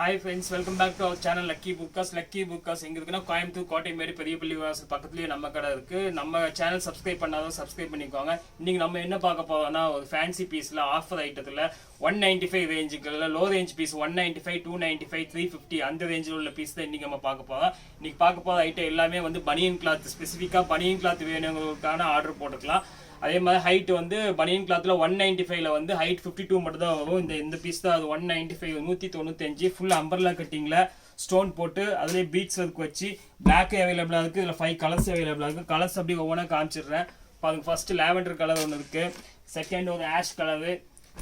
Hi friends welcome back to our channel lucky புக்காஸ் lucky புக்காஸ் எங்கே இருக்குன்னா கோயம்புத்தூர் கோட்டைமேடு பெரிய பள்ளி வாசல் பக்கத்துலேயே நம்ம கடை இருக்குது நம்ம சேனல் சப்ஸ்கிரைப் பண்ணாதான் சப்ஸ்கிரைப் பண்ணிக்கோங்க. இன்றைக்கி நம்ம என்ன பார்க்க போகிறோம்னா ஒரு ஃபேன்சி பீஸில் ஆஃபர் ஐட்டத்தில் one ninety five ரேஞ்சுக்குள்ள low range piece one ninety five two ninety five three fifty அந்த ரேஞ்சில் உள்ள பீஸ் தான் இன்றைக்கி நம்ம பார்க்க போகிறோம் இன்றைக்கி பார்க்க போகிற ஐட்டம் எல்லாமே வந்து பனியன் கிளாத் ஸ்பெசிஃபிக்காக பனியன் கிளாத் வேணுங்கிறதுக்கான ஆர்டர் போட்டுக்கலாம். அதே மாதிரி ஹைட் வந்து பனியன் கிளாத்தில் ஒன் நைன்டி ஃபைவ்ல வந்து ஹைட் ஃபிஃப்டி டூ மட்டும் தான் வரும். இந்த இந்த பீஸ் தான் அது ஒன் நைன்டி ஃபைவ் நூற்றி தொண்ணூத்தஞ்சு ஃபுல் அம்பர்லா கட்டிங்கில் ஸ்டோன் போட்டு அதுலேயே பீட்ஸ் ஒர்க் வச்சு பிளாக் அவைலபிளாக இருக்குது இதில் ஃபைவ் கலர்ஸ் அவைலபிளாக இருக்குது கலர்ஸ் அப்படி ஒவ்வொன்றா காமிச்சிடுறேன். அது ஃபஸ்ட்டு லேவெண்டர் கலர் ஒன்று இருக்குது செகண்ட் ஒரு ஆஷ் கலரு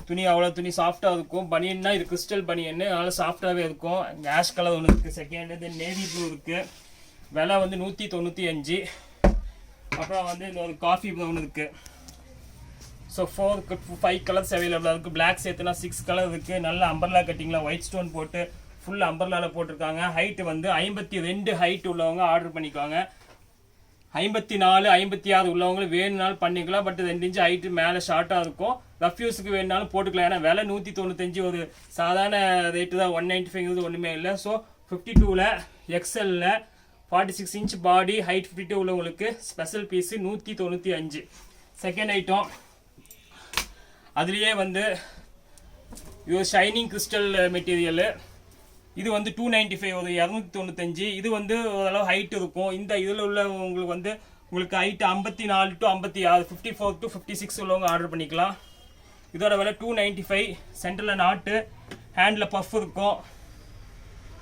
துணி அவ்வளோ துணி சாஃப்டாக இருக்கும். பனியன்னா இது கிறிஸ்டல் பனியன் அதனால் சாஃப்டாகவே இருக்கும். ஆஷ் கலர் ஒன்று இருக்குது செகண்ட் இது நேவி ப்ளூ இருக்குது விலை வந்து நூற்றி தொண்ணூற்றி அஞ்சு அப்புறம் வந்து இந்த ஒரு காஃபி ப்ரௌன் இருக்குது ஸோ ஃபோர் ஃபைவ் கலர்ஸ் அவைலபிளாக இருக்குது பிளாக் சேர்த்துனா சிக்ஸ் கலர் இருக்குது நல்ல அம்பர்லா கட்டிங்கில் ஒயிட் ஸ்டோன் போட்டு ஃபுல் அம்பர்லாவில் போட்டிருக்காங்க. ஹைட்டு வந்து ஐம்பத்தி ரெண்டு ஹைட் உள்ளவங்க ஆர்டர் பண்ணிக்குவாங்க. ஐம்பத்தி நாலு ஐம்பத்தி ஆறு உள்ளவங்களும் வேணும்னாலும் பண்ணிக்கலாம். பட் ரெண்டு இன்ச்சு ஹைட்டு மேலே ஷார்ட்டாக இருக்கும். ரஃப்யூஸுக்கு வேணுனாலும் போட்டுக்கலாம். ஏன்னா விலை நூற்றி தொண்ணூத்தஞ்சு ஒரு சாதாரண ரேட்டு தான். ஒன் நைன்ட்டி ஃபைவ்ங்கிறது ஒன்றுமே இல்லை. ஸோ ஃபிஃப்டி டூவில் எக்ஸலில் forty six inch body height fifty two உள்ளவங்களுக்கு ஸ்பெஷல் பீஸு நூற்றி தொண்ணூற்றி அஞ்சு. செகண்ட் ஐட்டம் அதுலேயே வந்து இது ஷைனிங் கிறிஸ்டல் மெட்டீரியலு இது வந்து டூ நைன்ட்டி ஃபைவ் ஒரு இரநூத்தி தொண்ணூத்தஞ்சு. இது வந்து ஓரளவு ஹைட் இருக்கும். இந்த இதில் உள்ளவங்களுக்கு வந்து உங்களுக்கு ஹைட் ஐம்பத்தி நாலு டு ஐம்பத்தி ஆறு fifty four to fifty six உள்ளவங்க ஆர்டர் பண்ணிக்கலாம். இதோட விலை டூ நைன்ட்டி ஃபைவ் சென்டரில் நாட்டு ஹேண்டில் பஃப் இருக்கும்.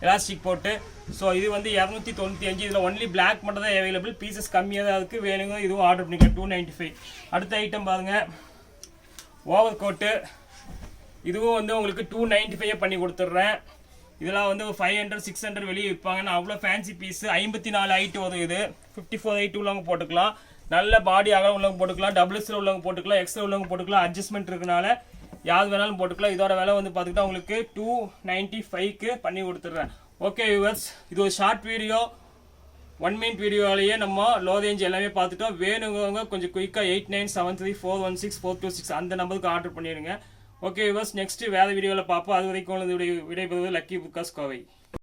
எலாஸ்டிக் போட்டு. ஸோ இது வந்து இரநூத்தி தொண்ணூற்றி அஞ்சு. இதில் ஒன்லி பிளாக் மட்டும் தான் அவைலபிள் பீசஸ் கம்மியாக தான் இருக்குது வேணுங்க. இதுவும் ஆர்டர் பண்ணிக்கிறேன் டூ நைன்ட்டி ஃபைவ் அடுத்த ஐட்டம் பாருங்கள் ஓவர் கோட்டு இதுவும் வந்து உங்களுக்கு டூ நைன்ட்டி ஃபைவ் பண்ணி கொடுத்துட்றேன். இதெல்லாம் வந்து ஃபைவ் ஹண்ட்ரட் சிக்ஸ் ஹண்ட்ரட் வெளியே விற்பாங்க நான் அவ்வளோ ஃபேன்சி பீஸு ஐம்பத்தி நாலு ஹைட் வரும் இது. ஃபிஃப்டி ஃபோர் ஹைட் உள்ளவங்க போட்டுக்கலாம். நல்ல பாடி அகலம் உள்ளவங்க போட்டுக்கலாம். டபுள்ஸில் உள்ளவங்க போட்டுக்கலாம். எக்ஸ்எல் உள்ளவங்க போட்டுக்கலாம். அட்ஜஸ்ட்மெண்ட் இருக்கனால யார் வேணாலும் போட்டுக்கலாம். இதோட விலை வந்து பார்த்துக்கிட்டா உங்களுக்கு டூ நைன்ட்டி ஃபைவ்க்கு பண்ணி கொடுத்துட்றேன். ஓகே வியூவர்ஸ் இது ஒரு ஷார்ட் வீடியோ ஒன் மினிட் வீடியோவிலேயே நம்ம லோ ரேஞ்ச் எல்லாமே பார்த்துட்டோம். வேணுங்கிறவங்க கொஞ்சம் குயிக்காக eight nine seven three four one six four two six அந்த நம்பருக்கு ஆர்டர் பண்ணிடுங்க. ஓகே வியூவர்ஸ் நெக்ஸ்ட் வேறு வீடியோவில் பார்ப்போம். அது வரைக்கும் விடை விடைபெறுவது லக்கி புக்காஸ் கோவை.